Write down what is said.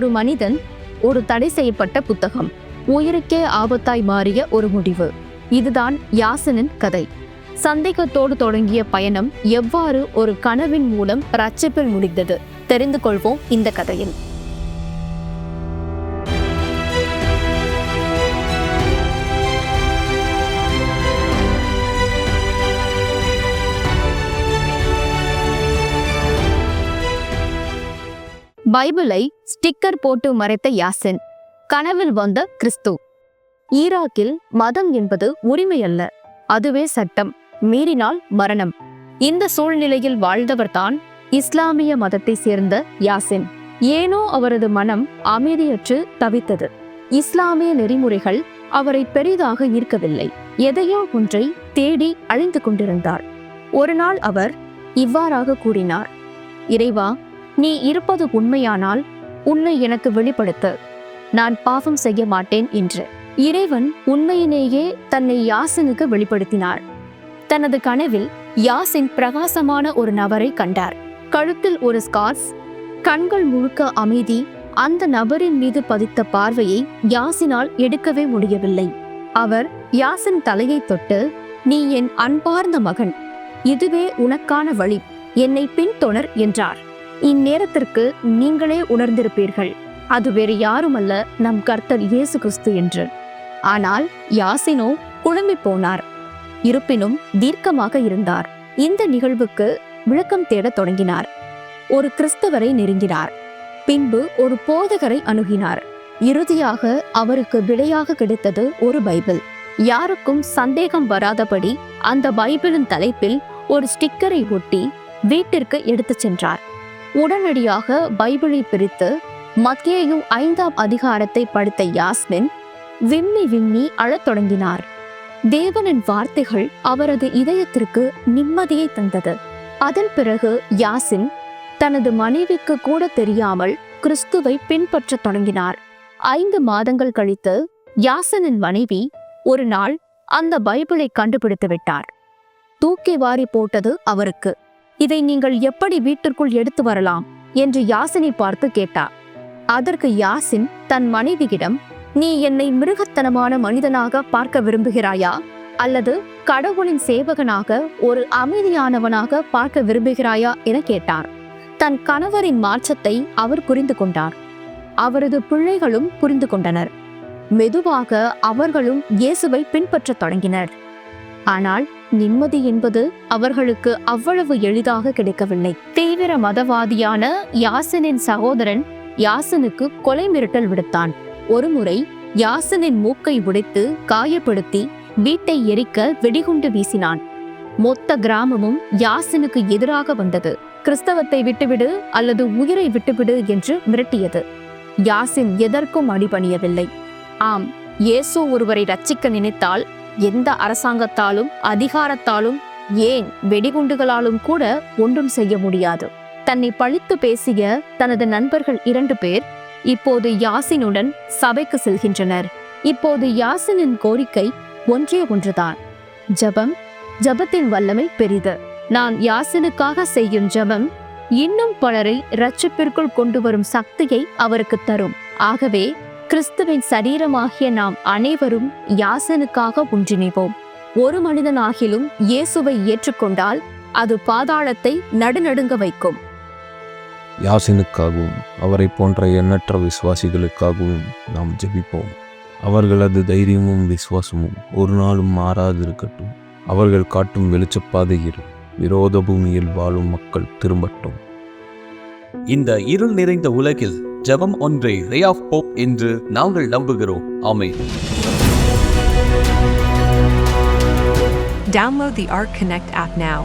ஒரு மனிதன் ஒரு தடை செய்யப்பட்ட புத்தகம். உயிருக்கே ஆபத்தாய் மாறிய ஒரு முடிவு. இதுதான் யாசனின் கதை. சந்தேகத்தோடு தொடங்கிய பயணம் எவ்வாறு ஒரு கனவின் மூலம் ரட்சிப்பில் முடிந்தது? தெரிந்து கொள்வோம் இந்த கதையில். பைபிளை ஸ்டிக்கர் போட்டு மறைத்த யாசின் கனவில் வந்த கிறிஸ்து. ஈராக்கில் மதம் என்பது உரிமை அல்ல அதுவே சட்டம் மீறினால் மரணம். இந்த சூழ்நிலையில் வாழ்ந்தவர்தான் இஸ்லாமிய மதத்தை சேர்ந்த யாசின். ஏனோ அவரது மனம் அமைதியற்று தவித்தது. இஸ்லாமிய நெறிமுறைகள் அவரை பெரிதாக ஈர்க்கவில்லை எதையோ ஒன்றை தேடி அழிந்து கொண்டிருந்தார். ஒரு நாள் அவர் இவ்வாறாக கூறினார் இறைவா நீ இருப்பது உண்மையானால் உன்னை எனக்கு வெளிப்படுத்து. நான் பாவம் செய்ய மாட்டேன் என்று. இறைவன் உண்மையினேயே தன்னை யாசினுக்கு வெளிப்படுத்தினார். தனது கனவில் யாசின் பிரகாசமான ஒரு நபரை கண்டார். கழுத்தில் ஒரு ஸ்கார்ஸ் கண்கள் முழுக்க அமைதி அந்த நபரின் மீது பதித்த பார்வையை யாசினால் எடுக்கவே முடியவில்லை. அவர் யாசின் தலையை தொட்டு நீ என் அன்பார்ந்த மகன். இதுவே உனக்கான வழி. என்னை பின்தொடர் என்றார். இந்நேரத்திற்கு நீங்களே உணர்ந்திருப்பீர்கள். அது வேறு யாருமல்ல நம் கர்த்தர் இயேசு கிறிஸ்து என்று. ஆனால் யாசினோ குழம்பி போனார். இருப்பினும் தீர்க்கமாக இருந்தார். இந்த நிகழ்வுக்கு விளக்கம் தேடத் தொடங்கினார். ஒரு கிறிஸ்தவரை நெருங்கினார். பின்பு ஒரு போதகரை அணுகினார். இறுதியாக அவருக்கு விடையாக கிடைத்தது ஒரு பைபிள். யாருக்கும் சந்தேகம் வராதபடி அந்த பைபிளின் தலைப்பில் ஒரு ஸ்டிக்கரை ஒட்டி வீட்டிற்கு எடுத்துச் சென்றார். உடனடியாக பைபிளை பிரித்து மத்தியு ஐந்தாம் அதிகாரத்தை படித்த யாஸ்மின் விம்மி விம்மி அழத் தொடங்கினார். தேவனின் வார்த்தைகள் அவரது இதயத்திற்கு நிம்மதியை தந்தது. அதன் பிறகு யாசின் தனது மனைவிக்கு கூட தெரியாமல் கிறிஸ்துவை பின்பற்றத் தொடங்கினார். ஐந்து மாதங்கள் கழித்து யாசனின் மனைவி ஒரு நாள் அந்த பைபிளை கண்டுபிடித்து விட்டார். தூக்கி வாரி போட்டது அவருக்கு. இதை நீங்கள் எப்படி வீட்டிற்குள் எடுத்து வரலாம்? என்று யாசினை பார்த்து கேட்டார் அதற்கு யாசின் தன் மனைவியிடம் நீ என்னை மிருகத்தனமான மனிதனாக பார்க்க விரும்புகிறாயா? அல்லது கடவுளின் சேவகனாக ஒரு அமைதியானவனாக பார்க்க விரும்புகிறாயா? என கேட்டார். தன் கணவரின் மாற்றத்தை அவர் புரிந்து கொண்டார். அவரது பிள்ளைகளும் புரிந்து கொண்டனர். மெதுவாக அவர்களும் இயேசுவை பின்பற்றத் தொடங்கினர். ஆனால் நிம்மதி என்பது அவர்களுக்கு அவ்வளவு எளிதாக கிடைக்கவில்லை. தீவிர மதவாதியான யாசனின் சகோதரன் யாசனுக்கு கொலை மிரட்டல் விடுத்தான். ஒருமுறை யாசனின் மூக்கை உடைத்து காயப்படுத்தி வீட்டை எரிக்க வெடிகுண்டு வீசினான். மொத்த கிராமமும் யாசனுக்கு எதிராக வந்தது. கிறிஸ்தவத்தை விட்டுவிடு அல்லது உயிரை விட்டுவிடு என்று மிரட்டியது. யாசின் எதற்கும் அடிபணியவில்லை. ஆம் இயேசு ஒருவரை ரட்சிக்க நினைத்தால் எந்த அரசாங்கத்தாலும் அதிகாரத்தாலும் ஏன் வெடிகுண்டுகளாலும் கூட ஒன்றும் செய்ய முடியாது. தன்னை பழித்து பேசிய தனது நண்பர்கள் இரண்டு பேர் இப்போது யாசினுடன் சபைக்கு செல்கின்றனர். இப்போது யாசினின் கோரிக்கை ஒன்றே ஒன்றுதான். ஜெபம் ஜெபத்தின் வல்லமை பெரிது. நான் யாசினுக்காக செய்யும் ஜெபம் இன்னும் பலரை இரட்சிப்பிற்குள் கொண்டு வரும் சக்தியை அவருக்கு தரும். ஆகவே கிறிஸ்துவின் சரீரமாகிய நாம் அனைவரும் யாசனுக்காக ஒன்றிணைவோம். ஒரு மனிதனாகிலும் இயேசுவை ஏற்றுக்கொண்டால் அது பாதாளத்தை நடுநடுங்க வைக்கும். யாசினுக்காகவும் அவரை போன்ற எண்ணற்ற விசுவாசிகளுக்காகவும் நாம் ஜெபிப்போம். அவர்களது தைரியமும் விசுவாசமும் ஒரு நாளும் மாறாதிருக்கட்டும். அவர்கள் காட்டும் வெளிச்சப்பாதையில் விரோத பூமியில் வாழும் மக்கள் திரும்பட்டும். இந்த இருள் நிறைந்த உலகில் ஜபம் ஒன்றே ரே ஆஃப் போப் என்று நாங்கள் நம்புகிறோம். ஆமே Download the Arc Connect app now.